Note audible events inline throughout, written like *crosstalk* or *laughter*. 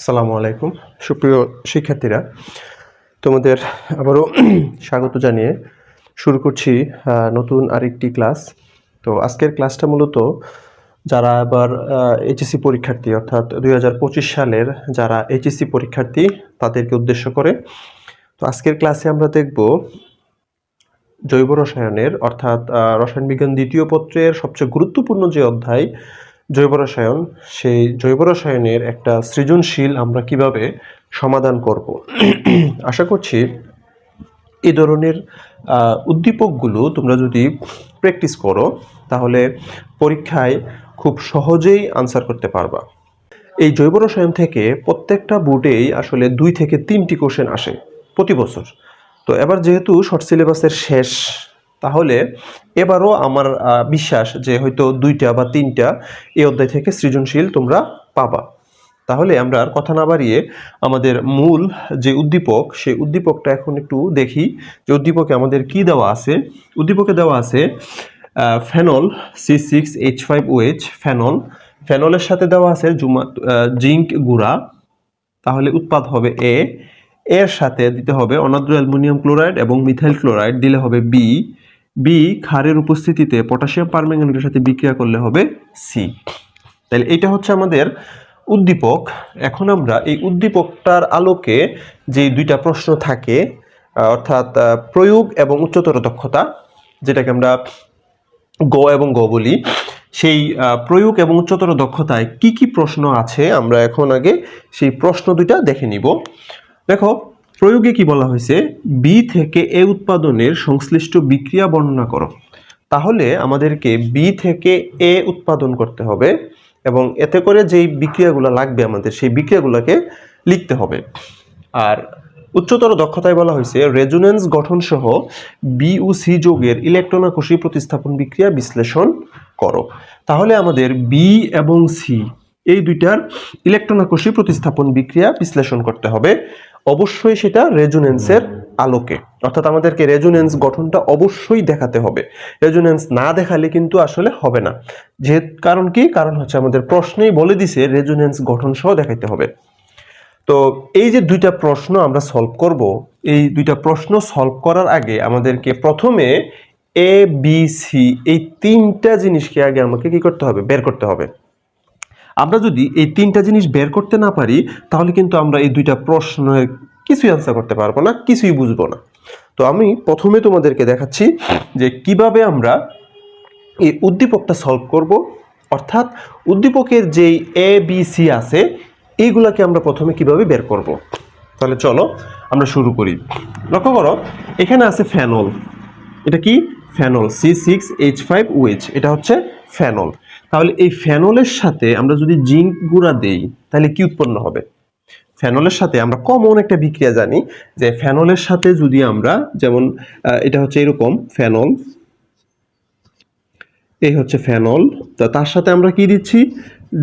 আসসালামু আলাইকুম। সুপ্রিয় শিক্ষার্থীরা, তোমাদের আবারও *clears throat* স্বাগত জানিয়ে শুরু করছি নতুন আরেকটি ক্লাস। তো আজকের ক্লাসটা মূলত যারা আবার এইচএসসি পরীক্ষার্থী, অর্থাৎ দু হাজার পঁচিশ সালের যারা এইচএসসি পরীক্ষার্থী, তাদেরকে উদ্দেশ্য করে তো আজকের ক্লাসে আমরা দেখব জৈব রসায়নের, অর্থাৎ রসায়ন বিজ্ঞান দ্বিতীয় পত্রের সবচেয়ে গুরুত্বপূর্ণ যে অধ্যায় জৈব রসায়ন সেই জৈব রসায়নের একটা সৃজনশীল আমরা কীভাবে সমাধান করব? আশা করছি এই ধরনের উদ্দীপকগুলো তোমরা যদি প্র্যাকটিস করো, তাহলে পরীক্ষায় খুব সহজেই আনসার করতে পারবা। এই জৈব রসায়ন থেকে প্রত্যেকটা বোর্ডেই আসলে দুই থেকে তিনটি কোশ্চেন আসে প্রতি বছর। তো এবার যেহেতু শর্ট সিলেবাসের শেষ তাহলে এবারও আমার বিশ্বাস যে হয়তো দুইটা বা তিনটা এই অধ্যায় থেকে সৃজনশীল তোমরা পাবা। তাহলে আমরা আর কথা না বাড়িয়ে আমাদের মূল যে উদ্দীপক, সেই উদ্দীপকটা এখন একটু দেখি যে উদ্দীপকে আমাদের কি দেওয়া আছে। উদ্দীপকে দেওয়া আছে phenol C six H five OH phenol. ফেনলের সাথে দেওয়া আছে জুমা জিঙ্ক গুঁড়া। তাহলে উৎপাদ হবে এ এর সাথে দিতে হবে অনাদ্র অ্যালুমিনিয়াম ক্লোরাইড এবং মিথাইল ক্লোরাইড, দিলে হবে বি বি ক্ষারের উপস্থিতিতে পটাশিয়াম পারম্যাঙ্গানেটের সাথে বিক্রিয়া করলে হবে সি তাহলে এটা হচ্ছে আমাদের উদ্দীপক। এখন আমরা এই উদ্দীপকটার আলোকে যে দুইটা প্রশ্ন থাকে অর্থাৎ প্রয়োগ এবং উচ্চতর দক্ষতা, যেটাকে আমরা গ এবং গ বলি, সেই প্রয়োগ এবং উচ্চতর দক্ষতায় কি কি প্রশ্ন আছে, আমরা এখন আগে সেই প্রশ্ন দুইটা দেখে নিব। দেখো প্রয়োগে কি বলা হয়েছে? বি থেকে এ উৎপাদনের সংশ্লিষ্ট বিক্রিয়া বর্ণনা করো। তাহলে আমাদেরকে বি থেকে এ উৎপাদন করতে হবে এবং এতে করে যেই বিক্রিয়াগুলো লাগবে আমাদের, সেই বিক্রিয়াগুলোকে লিখতে হবে। আর উচ্চতর দক্ষতায় বলা হয়েছে, রেজোনেন্স গঠন সহ বি ও সি যোগের ইলেকট্রনাকোষী প্রতিস্থাপন বিক্রিয়া বিশ্লেষণ করো। তাহলে আমাদের বি এবং সি এই দুইটার ইলেকট্রনাকোষী প্রতিস্থাপন বিক্রিয়া বিশ্লেষণ করতে হবে। অবশ্যই সেটা রেজোনেন্সের আলোকে। অর্থাৎ আমাদেরকে রেজোনেন্স গঠনটা অবশ্যই দেখাতে হবে। রেজোনেন্স না দেখালে কিন্তু আসলে হবে না। যে কারণ কি? কারণ হচ্ছে আমাদের প্রশ্নেই বলে দিছে রেজোনেন্স গঠন সহ দেখাইতে হবে। তো এই যে দুইটা প্রশ্ন আমরা সলভ করব এই দুইটা প্রশ্ন সলভ করার আগে আমাদেরকে প্রথমে এ বি সি এই তিনটা জিনিসকে আগে আমাকে কি করতে হবে? বের করতে হবে। আমরা যদি এই তিনটা জিনিস বের করতে না পারি, তাহলে কিন্তু আমরা এই দুইটা প্রশ্নের কিছুই আনসার করতে পারব না, কিছুই বুঝব না। তো আমি প্রথমে তোমাদেরকে দেখাচ্ছি যে কীভাবে আমরা এই উদ্দীপকটা সলভ করব। অর্থাৎ উদ্দীপকের যেই এ বি সি আছে, এইগুলাকে আমরা প্রথমে কীভাবে বের করব? তাহলে চলো আমরা শুরু করি। লক্ষ্য করো, এখানে আছে ফ্যানল। এটা কি? Phenol C six H five OH এটা হচ্ছে ফ্যানল তাহলে এই ফ্যানলের সাথে আমরা যদি জিঙ্ক গুঁড়া দেই, তাহলে কি উৎপন্ন হবে? ফ্যানলের সাথে আমরা কমন একটা বিক্রিয়া জানি যে ফ্যানলের সাথে যদি আমরা, যেমন এটা হচ্ছে এরকম ফ্যানল এই হচ্ছে ফ্যানল তা তার সাথে আমরা কি দিচ্ছি?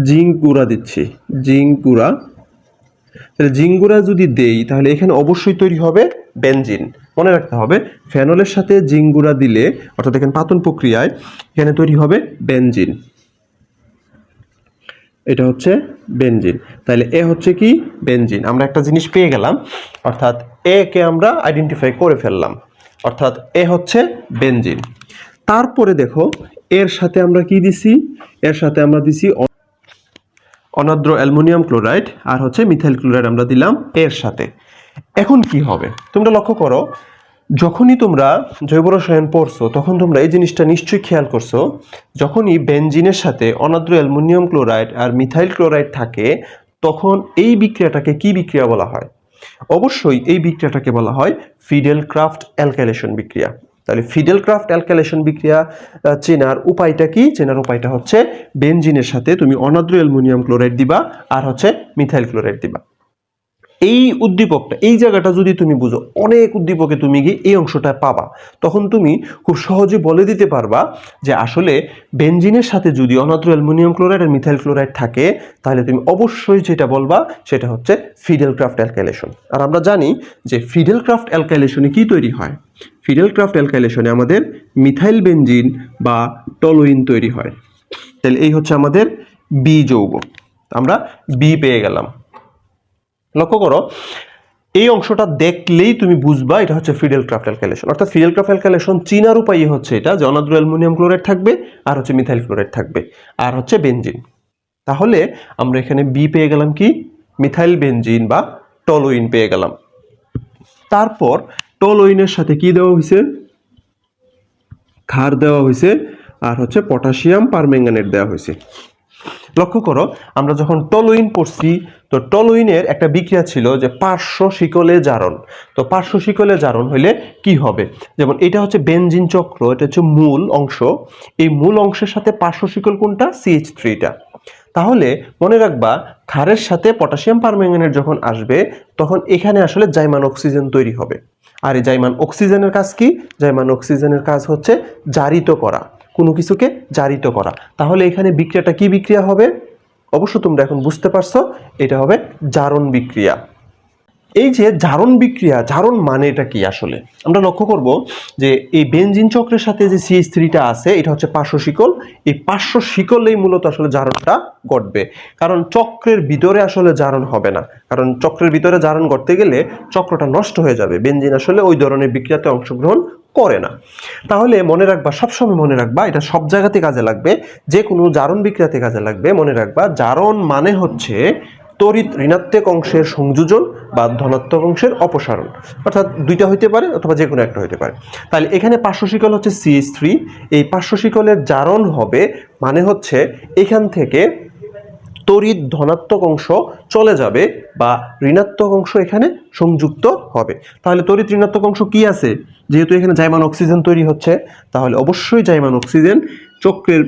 জিঙ্ক গুঁড়া দিচ্ছি, জিঙ্ক গুঁড়া। তাহলে জিঙ্ক গুঁড়া যদি দেই, তাহলে এখানে অবশ্যই তৈরি হবে বেনজিন। মনে রাখতে হবে, ফেনলের সাথে জিঙ্ক গুঁড়া দিলে, অর্থাৎ এখানে পাতন প্রক্রিয়ায়, এখানে তৈরি হবে বেনজিন। এটা হচ্ছে বেনজিন। তাহলে এ হচ্ছে কি? বেনজিন। আমরা একটা জিনিস পেয়ে গেলাম, অর্থাৎ এ কে আমরা আইডেন্টিফাই করে ফেললাম, অর্থাৎ এ হচ্ছে বেনজিন। তারপরে দেখো, এর সাথে আমরা কি দিছি? এর সাথে আমরা দিছি অনাদ্র অ্যালুমিনিয়াম ক্লোরাইড, আর হচ্ছে মিথাইল ক্লোরাইড আমরা দিলাম এর সাথে। এখন কি হবে? তোমরা লক্ষ্য করো, যখনই তোমরা জৈব রসায়ন পড়ছো, তখন তোমরা এই জিনিসটা নিশ্চয়ই খেয়াল করছ, যখনই বেনজিনের সাথে অনাদ্র অ্যালুমিনিয়াম ক্লোরাইড আর মিথাইল ক্লোরাইড থাকে, তখন এই বিক্রিয়াটাকে কি বিক্রিয়া বলা হয়? অবশ্যই এই বিক্রিয়াটাকে বলা হয় ফিডেল ক্রাফট অ্যালকাইলেশন বিক্রিয়া। তাহলে ফিডেল ক্রাফট অ্যালকাইলেশন বিক্রিয়া চেনার উপায়টা কি? চেনার উপায়টা হচ্ছে বেনজিনের সাথে তুমি অনাদ্র অ্যালুমিনিয়াম ক্লোরাইড দিবা আর হচ্ছে মিথাইল ক্লোরাইড দিবা। এই উদ্দীপকটা, এই জায়গাটা যদি তুমি বুঝো, অনেক উদ্দীপকে তুমি গিয়ে এই অংশটা পাবা। তখন তুমি খুব সহজে বলে দিতে পারবা যে আসলে বেঞ্জিনের সাথে যদি অনাদ্র অ্যালুমিনিয়াম ক্লোরাইড আর মিথাইল ক্লোরাইড থাকে, তাহলে তুমি অবশ্যই যেটা বলবা সেটা হচ্ছে ফিডেল ক্রাফট অ্যালকাইলেশন। আর আমরা জানি যে ফিডেল ক্রাফট অ্যালকাইলেশনে কি তৈরি হয়? ফিডেল ক্রাফট অ্যালকাইলেশনে আমাদের মিথাইল বেঞ্জিন বা টলোইন তৈরি হয়। তাহলে এই হচ্ছে আমাদের বি যৌগ। আমরা বি পেয়ে গেলাম। লক্ষ্য করো, এই অংশটা দেখলেই তুমি বুঝবা এটা হচ্ছে ফিডেল ক্রাফট অ্যালকাইলেশন অর্থাৎ ফিডেল ক্রাফট অ্যালকাইলেশন চিনার উপায় হচ্ছে এটা যে অনাদ্র অ্যালুমিনিয়াম ক্লোরাইড থাকবে আর হচ্ছে মিথাইল ক্লোরাইড থাকবে আর হচ্ছে বেনজিন তাহলে আমরা এখানে বি পেয়ে গেলাম কি? মিথাইল বেনজিন বা টলোইন পেয়ে গেলাম। তারপর টলোইনের সাথে কি দেওয়া হয়েছে? ক্ষার দেওয়া হয়েছে আর হচ্ছে পটাশিয়াম পারম্যাঙ্গানেট দেওয়া হয়েছে। লক্ষ্য করো, আমরা যখন টলোইন পড়ছি, তো টলোইনের একটা বিক্রিয়া ছিল যে পার্শ্ব শিকলে জারণ। তো পার্শ্ব শিকলে জারণ হইলে কি হবে? যেমন এটা হচ্ছে বেনজিন চক্র, এটা হচ্ছে মূল অংশ। এই মূল অংশের সাথে পার্শ্ব শিকল কোনটা? সিএইচ থ্রিটা তাহলে মনে রাখবা, ক্ষারের সাথে পটাশিয়াম পারম্যাঙ্গানেট যখন আসবে, তখন এখানে আসলে জাইমান অক্সিজেন তৈরি হবে। আর এই জাইমান অক্সিজেনের কাজ কি? জাইমান অক্সিজেনের কাজ হচ্ছে জারিত করা। কোনো কিছুকে জারিত করা। তাহলে এখানে বিক্রিয়াটা কি বিক্রিয়া হবে? অবশ্য তোমরা এখন বুঝতে পারছ, এটা হবে জারণ বিক্রিয়া। এই যে জারণ বিক্রিয়া, জারণ মানে এটা কি আসলে? আমরা লক্ষ্য করব যে এই বেঞ্জিন চক্রের সাথে যে সিএইচ থ্রিটা আছে, এটা হচ্ছে পার্শ্ব শিকল। এই পার্শ্ব শিকলেই মূলত আসলে জারণটা ঘটবে। কারণ চক্রের ভিতরে আসলে জারণ হবে না। কারণ চক্রের ভিতরে জারণ ঘটতে গেলে চক্রটা নষ্ট হয়ে যাবে। বেঞ্জিন আসলে ওই ধরনের বিক্রিয়াতে অংশগ্রহণ করে না। তাহলে মনে রাখবা, সবসময় মনে রাখবা, এটা সব জায়গাতে কাজে লাগবে যে কোনো জারণ বিক্রিয়াতে কাজে লাগবে। মনে রাখবা, জারণ মানে হচ্ছে তড়িৎ ঋণাত্মক অংশের সংযোজন বা ধনাত্মক অংশের অপসারণ। অর্থাৎ দুইটা হইতে পারে অথবা যে কোনো একটা হইতে পারে। তাহলে এখানে পার্শ্বশিকল হচ্ছে সিএস থ্রি এই পার্শ্বশিকলের জারণ হবে মানে হচ্ছে এখান থেকে তড়িৎ ধনাত্মক অংশ চলে যাবে বা ঋণাত্মক অংশ এখানে সংযুক্ত হবে। তাহলে তড়িৎ ঋণাত্মক অংশ কি আছে? যেহেতু এখানে জাইমান অক্সিজেন তৈরি হচ্ছে, তাহলে অবশ্যই জাইমান অক্সিজেন চক্রের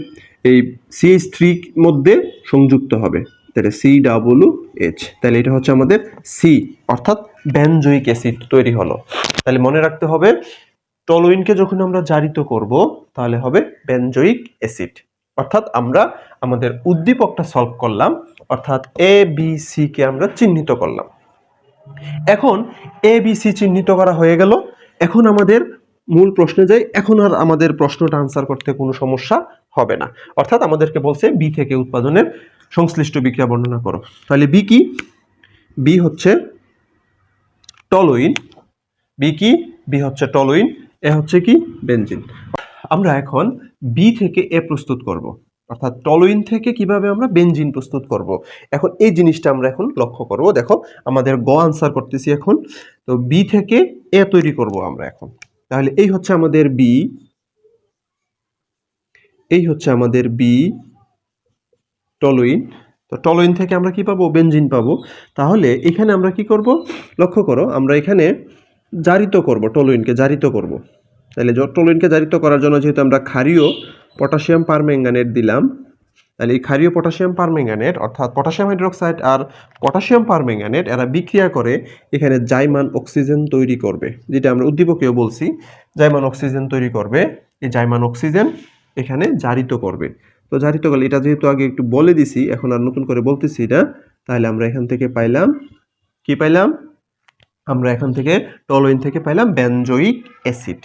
এই সিএইচ থ্রির মধ্যে সংযুক্ত হবে। তাহলে সি ডাবলু এইচ তাহলে এটা হচ্ছে আমাদের সি অর্থাৎ ব্যানজয়িক অ্যাসিড তৈরি হলো। তাহলে মনে রাখতে হবে, টলোইনকে যখন আমরা জারিত করব, তাহলে হবে বেনজয়িক অ্যাসিড। অর্থাৎ আমরা আমাদের উদ্দীপকটা সলভ করলাম, অর্থাৎ এ বি সি কে আমরা চিহ্নিত করলাম। এখন এ বি সি চিহ্নিত করা হয়ে গেল। এখন আমাদের মূল প্রশ্নে যাই, এখন আর আমাদের প্রশ্নটা আনসার করতে কোনো সমস্যা হবে না। অর্থাৎ আমাদেরকে বলছে বি থেকে উৎপাদনের সংশ্লিষ্ট বিক্রিয়া বর্ণনা করো। তাহলে বি কি? বি হচ্ছে টলোইন বি কি? বি হচ্ছে টলোইন এ হচ্ছে কি? বেনজিন আমরা এখন বি থেকে এ প্রস্তুত করব। অর্থাৎ টলোইন থেকে কীভাবে আমরা বেঞ্জিন প্রস্তুত করব। এখন এই জিনিসটা আমরা এখন লক্ষ্য করব। দেখো, আমাদের গ আনসার করতেছি এখন। তো বি থেকে এ তৈরি করব আমরা এখন। তাহলে এই হচ্ছে আমাদের বি এই হচ্ছে আমাদের বি টলোইন। তো টলোইন থেকে আমরা কি পাবো? বেঞ্জিন পাবো। তাহলে এখানে আমরা কি করব? লক্ষ্য করো, আমরা এখানে জারিত করব, টলোইনকে জারিত করব। তাহলে টলোইনকে জারিত করার জন্য যেহেতু আমরা ক্ষারীয় পটাশিয়াম পারম্যাঙ্গানেট দিলাম, তাহলে এই ক্ষারীয় পটাশিয়াম পারম্যাঙ্গানেট অর্থাৎ পটাশিয়াম হাইড্রোক্সাইড আর পটাশিয়াম পারম্যাঙ্গানেট, এরা বিক্রিয়া করে এখানে জাইমান অক্সিজেন তৈরি করবে, যেটা আমরা উদ্দীপকেও বলছি, জাইমান অক্সিজেন তৈরি করবে, এই জাইমান অক্সিজেন এখানে জারিত করবে। তো জারিত করলে, এটা যেহেতু আগে একটু বলে দিছি, এখন আর নতুন করে বলতেছি এটা তাহলে আমরা এখান থেকে পাইলাম, কি পাইলাম? আমরা এখান থেকে টলোইন থেকে পাইলাম বেনজয়িক অ্যাসিড।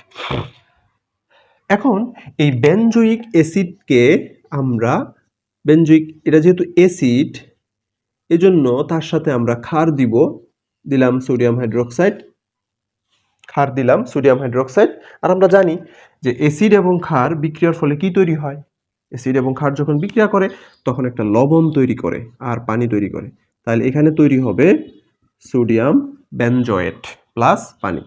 এখন এই বেনজয়িক অ্যাসিডকে আমরা বেনজয়িক এটা যেহেতু অ্যাসিড, এজন্য তার সাথে আমরা ক্ষার দিব, দিলাম সোডিয়াম হাইড্রোক্সাইড, ক্ষার দিলাম সোডিয়াম হাইড্রোক্সাইড। আর আমরা জানি যে অ্যাসিড এবং ক্ষার বিক্রিয়ার ফলে কি তৈরি হয়? অ্যাসিড এবং ক্ষার যখন বিক্রিয়া করে, তখন একটা লবণ তৈরি করে আর পানি তৈরি করে। তাহলে এখানে তৈরি হবে সোডিয়াম বেনজয়েট প্লাস পানি।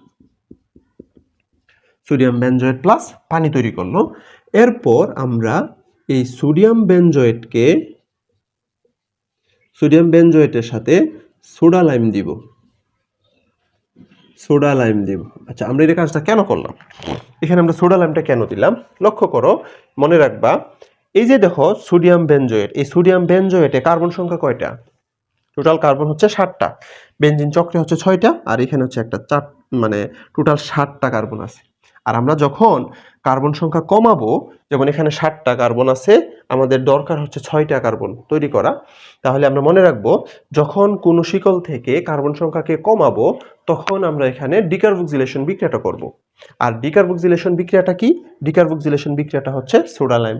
সোডিয়াম বেনজয়েট প্লাস পানি তৈরি করল। এরপর আমরা এই সোডিয়াম বেনজয়েটকে সোডিয়াম বেনজয়েটের সাথে সোডা লাইম দিব। সোডা লাইম দিব। আচ্ছা আমরা এই কাজটা কেন করলাম? এখানে আমরা সোডা লাইমটা কেন দিলাম? লক্ষ্য করো, মনে রাখবা, এই যে দেখো সোডিয়াম বেনজয়েট এই সোডিয়াম বেনজয়েটে কার্বন সংখ্যা কয়টা? টোটাল কার্বন হচ্ছে ষাটটা বেঞ্জিন চক্রে হচ্ছে ছয়টা, আর এখানে হচ্ছে একটা চার মানে টোটাল ষাটটা কার্বন আছে। আর আমরা যখন কার্বন সংখ্যা কমাবো, যেমন এখানে ষাটটা কার্বন আছে, আমাদের দরকার হচ্ছে ছয়টা কার্বন তৈরি করা। তাহলে আমরা মনে রাখব, যখন কোনো শিকল থেকে কার্বন সংখ্যাকে কমাবো, তখন আমরা এখানে ডিকার্বক্সিলেশন বিক্রিয়াটা করব। আর ডিকার্বক্সিলেশন বিক্রিয়াটা কি? ডিকার্বক্সিলেশন বিক্রিয়াটা হচ্ছে সোডা লাইম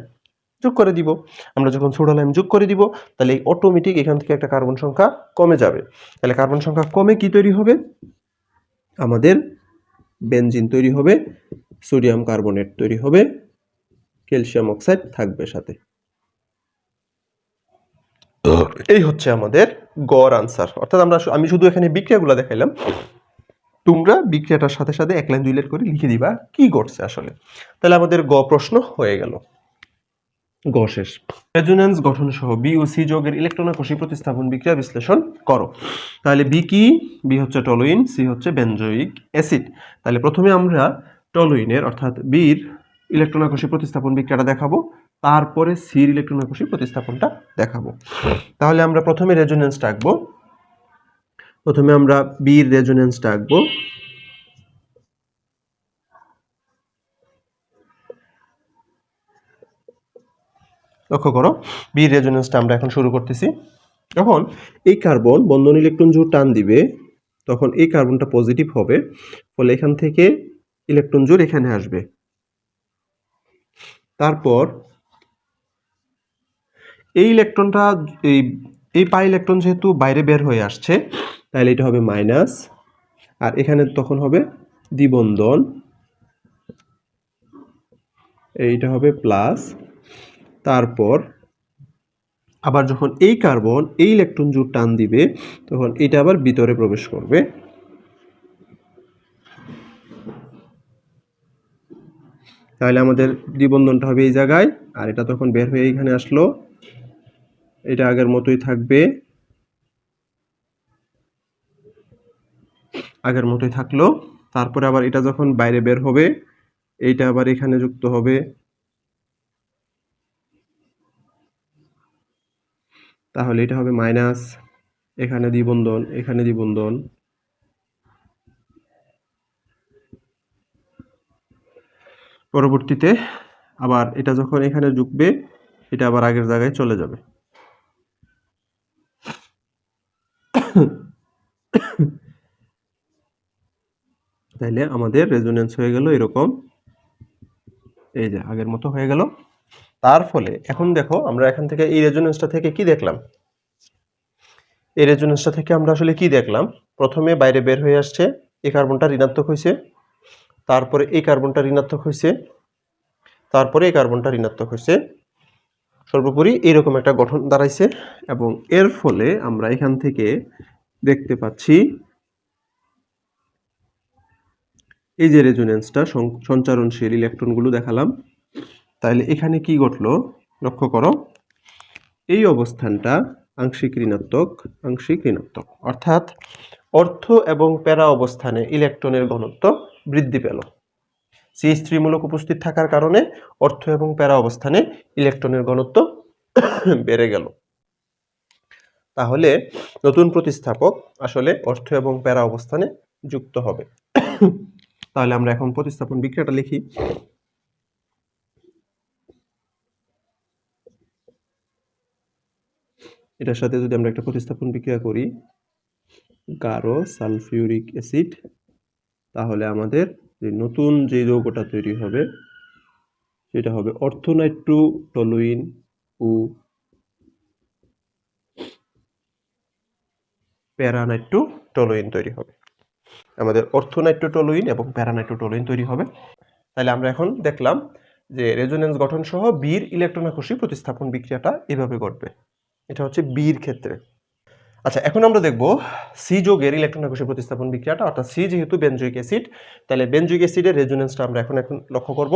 যোগ করে দিব। আমরা যখন সোডালাইম যোগ করে দিব, তাহলে এই অটোমেটিক এখান থেকে একটা কার্বন সংখ্যা কমে যাবে। তাহলে কার্বন সংখ্যা কমে কি তৈরি হবে? আমাদের বেনজিন তৈরি হবে সোডিয়াম কার্বনেট তৈরি হবে ক্যালসিয়াম অক্সাইড থাকবে সাথে। এই হচ্ছে আমাদের গড় আনসার অর্থাৎ আমরা আমি শুধু এখানে বিক্রিয়াগুলো দেখাইলাম। তোমরা বিক্রিয়াটার সাথে সাথে এক লাইন দুই লাইন করে লিখে দিবা কি ঘটছে আসলে। তাহলে আমাদের গ প্রশ্ন হয়ে গেল। গ শেষ রেজোন্যান্স গঠন সহ বি ও সি যোগের ইলেকট্রন কোষী প্রতিস্থাপন বিক্রিয়া বিশ্লেষণ করো। তাহলে বি কি? বি হচ্ছে টলোইন, সি হচ্ছে বেনজোইক অ্যাসিড। তাহলে প্রথমে আমরা টলোইনের, অর্থাৎ বির ইলেকট্রন কোষী প্রতিস্থাপন বিক্রিয়াটা দেখাবো, তারপরে সির ইলেকট্রন কোষী প্রতিস্থাপনটা দেখাবো। তাহলে আমরা প্রথমে রেজোন্যান্সটা আঁকবো। প্রথমে আমরা বির রেজোন্যান্সটা আঁকবো। লক্ষ্য করো বি রেজোন্যান্সটা আমরা এখন শুরু করতেছি। যখন এই কার্বন বন্ধন ইলেকট্রন জোড় টান দিবে, তখন এই কার্বনটা পজিটিভ হবে, ফলে এখান থেকে ইলেকট্রন জোড় এখানে আসবে। তারপর এই ইলেকট্রনটা এই এই পাই ইলেকট্রন যেহেতু বাইরে বের হয়ে আসছে, তাহলে এটা হবে মাইনাস আর এখানে তখন হবে দ্বিবন্ধন, এইটা হবে প্লাস তারপর আবার যখন এই কার্বন, এই ইলেকট্রন জোড় টান দিবে, তখন এটা আবার ভিতরে প্রবেশ করবে। তাহলে আমাদের দ্বিবন্ধনটা হবে এই জায়গায়, আর এটা তখন বের হয়ে এইখানে আসলো। এটা আগের মতোই থাকবে। আগের মতোই থাকল। তারপরে আবার এটা যখন বাইরে বের হবে, এইটা আবার এখানে যুক্ত হবে। তাহলে এটা হবে মাইনাস, এখানে দ্বিবন্ধন এখানে দ্বিবন্ধন। পরবর্তীতে আবার এটা যখন এখানে ঢুকবে, এটা আবার আগের জায়গায় চলে যাবে। তাইলে আমাদের রেজোনেন্স হয়ে গেল এরকম। এই যে আগের মতো হয়ে গেল। তার ফলে এখন দেখো আমরা এখান থেকে এই রেজোনেন্সটা থেকে কি দেখলাম? এই রেজোনেন্সটা থেকে আমরা আসলে কি দেখলাম? প্রথমে বাইরে বের হয়ে আসছে, এই কার্বনটা ঋণাত্মক হয়েছে, তারপরে এই কার্বনটা ঋণাত্মক হয়েছে, তারপরে এই কার্বনটা ঋণাত্মক হয়েছে। সর্বোপরি এইরকম একটা গঠন দাঁড়াইছে এবং এর ফলে আমরা এখান থেকে দেখতে পাচ্ছি এই যে রেজোনেন্সটা সঞ্চারণশীল ইলেকট্রনগুলো দেখালাম। তাহলে এখানে কি ঘটলো? লক্ষ্য করো। এই অবস্থানটা আংশিক ঋণাত্মক আংশিক ঋণাত্মক। অর্থাৎ অর্থ এবং প্যারা অবস্থানে ইলেকট্রনের ঘনত্ব বৃদ্ধি পেল। সিএইচ থ্রি মূলক উপস্থিত থাকার কারণে অর্থ এবং প্যারা অবস্থানে ইলেকট্রনের ঘনত্ব *coughs* বেড়ে গেল। তাহলে নতুন প্রতিস্থাপক আসলে অর্থ এবং প্যারা অবস্থানে যুক্ত হবে। *coughs* তাহলে আমরা এখন প্রতিস্থাপন বিক্রিয়াটা লিখি। এটার সাথে যদি আমরা একটা প্রতিস্থাপন বিক্রিয়া করি গাঢ় সালফিউরিক অ্যাসিড, তাহলে আমাদের যে নতুন যে যৌগটা তৈরি হবে, সেটা হবে অর্থনাইট্রো টলুইন ও প্যারানাইট্রো টলুইন তৈরি হবে। আমাদের অর্থনাইট্রো টলুইন এবং প্যারানাইট্রো টলুইন তৈরি হবে। তাহলে আমরা এখন দেখলাম যে রেজোনেন্স গঠন সহ বীর ইলেকট্রনাকর্ষী প্রতিস্থাপন বিক্রিয়াটা এভাবে ঘটবে। এটা হচ্ছে বীর ক্ষেত্রে। আচ্ছা এখন আমরা দেখব সি যোগের ইলেকট্রনাকর্ষী প্রতিস্থাপন বিক্রিয়াটা, অর্থাৎ সি যেহেতু বেনজয়িক অ্যাসিড, তাহলে বেনজয়িক অ্যাসিডের রেজোনেন্সটা আমরা এখন এখন লক্ষ্য করব।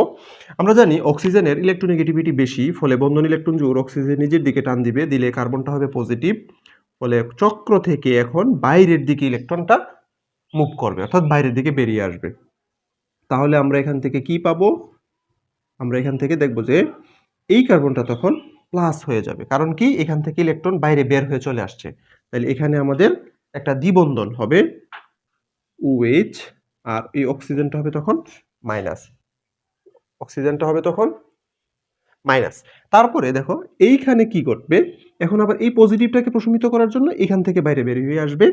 আমরা জানি অক্সিজেনের ইলেকট্রোনেগেটিভিটি বেশি, ফলে বন্ধন ইলেকট্রন জোর অক্সিজেন নিজের দিকে টান দিবে, দিলে কার্বনটা হবে পজিটিভ ফলে চক্র থেকে এখন বাইরের দিকে ইলেকট্রনটা মুভ করবে, অর্থাৎ বাইরের দিকে বেরিয়ে আসবে। তাহলে আমরা এখান থেকে কি পাবো? আমরা এখান থেকে দেখব যে এই কার্বনটা তখন প্লাস হয়ে যাবে। কারণ কি? এখান থেকে ইলেকট্রন বাইরে বের হয়ে চলে আসছে। তাহলে এখানে আমাদের একটা দ্বিবন্ধন হবে ওএইচ আর এই অক্সিজেনটা হবে তখন মাইনাস অক্সিজেনটা হবে তখন মাইনাস তারপরে দেখো, এইখানে কি ঘটবে? এখন আবার এই পজিটিভটাকে প্রশমিত করার জন্য এখান থেকে বাইরে বের হয়ে আসবে।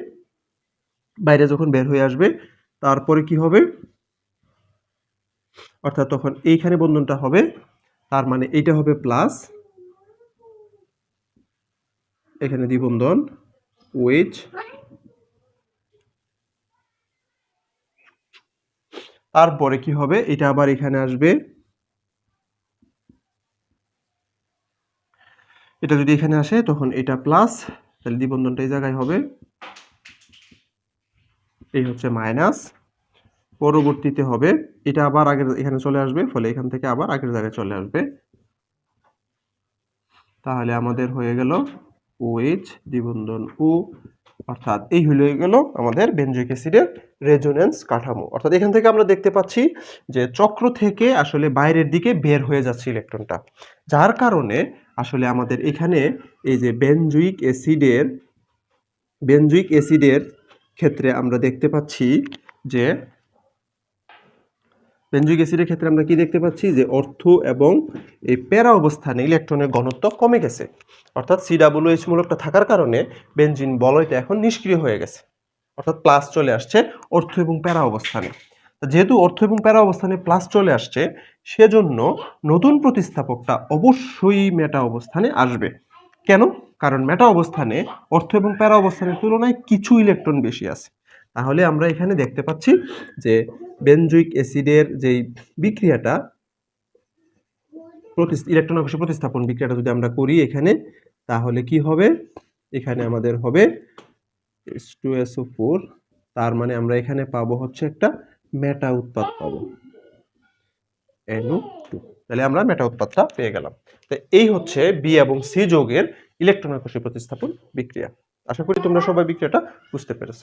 বাইরে যখন বের হয়ে আসবে, তারপরে কি হবে? অর্থাৎ তখন এইখানে বন্ধনটা হবে, তার মানে এইটা হবে প্লাস এখানে দ্বিবন্ধন ওয়েজ তারপরে কি হবে? এটা আবার এখানে আসবে। এটা যদি এখানে আসে, তখন এটা প্লাস তাহলে দ্বিবন্ধনটা এই জায়গায় হবে। এই হচ্ছে মাইনাস পরবর্তীতে হবে, এটা আবার আগের এখানে চলে আসবে, ফলে এখান থেকে আবার আগের জায়গায় চলে আসবে। তাহলে আমাদের হয়ে গেল ওএইচ দ্বিবন্ধন ও অর্থাৎ এই হয়ে গেল আমাদের বেনজোইক অ্যাসিডের রেজোনেন্স কাঠামো। অর্থাৎ এখান থেকে আমরা দেখতে পাচ্ছি যে চক্র থেকে আসলে বাইরের দিকে বের হয়ে যাচ্ছে ইলেকট্রনটা। যার কারণে আসলে আমাদের এখানে এই যে বেনজুইক অ্যাসিডের বেনজুইক অ্যাসিডের ক্ষেত্রে আমরা দেখতে পাচ্ছি যে বেনজুইক অ্যাসিডের ক্ষেত্রে আমরা কি দেখতে পাচ্ছি? যে অর্থ এবং এই প্যারা অবস্থানে ইলেকট্রনের ঘনত্ব কমে গেছে। অর্থাৎ সিডাব্লিউএইচ মূলকটা থাকার কারণে বেনজিন বলয়টা এখন নিষ্ক্রিয় হয়ে গেছে। অর্থাৎ প্লাস চলে আসছে অর্থ এবং প্যারা অবস্থানে। যেহেতু অর্থ এবং প্যারা অবস্থানে প্লাস চলে আসছে, সেজন্য নতুন প্রতিস্থাপকটা অবশ্যই মেটা অবস্থানে আসবে। কেন? কারণ মেটা অবস্থানে অর্থ এবং প্যারা অবস্থানের তুলনায় কিছু ইলেকট্রন বেশি আছে। তাহলে আমরা এখানে দেখতে পাচ্ছি যে বেনজুইক অ্যাসিডের যেই বিক্রিয়াটা ইলেকট্রন আকর্ষণ প্রতিস্থাপন বিক্রিয়াটা যদি আমরা করি এখানে, তাহলে কি হবে? এখানে আমাদের হবে তার মানে আমরা এখানে পাবো হচ্ছে একটা মেটা উৎপাদ পাবো। এনও টু তাহলে আমরা মেটা উৎপাদটা পেয়ে গেলাম। তো এই হচ্ছে বি এবং সি যৌগের ইলেকট্রন আকর্ষণ প্রতিস্থাপন বিক্রিয়া। আশা করি তোমরা সবাই বিক্রিয়াটা বুঝতে পেরেছ।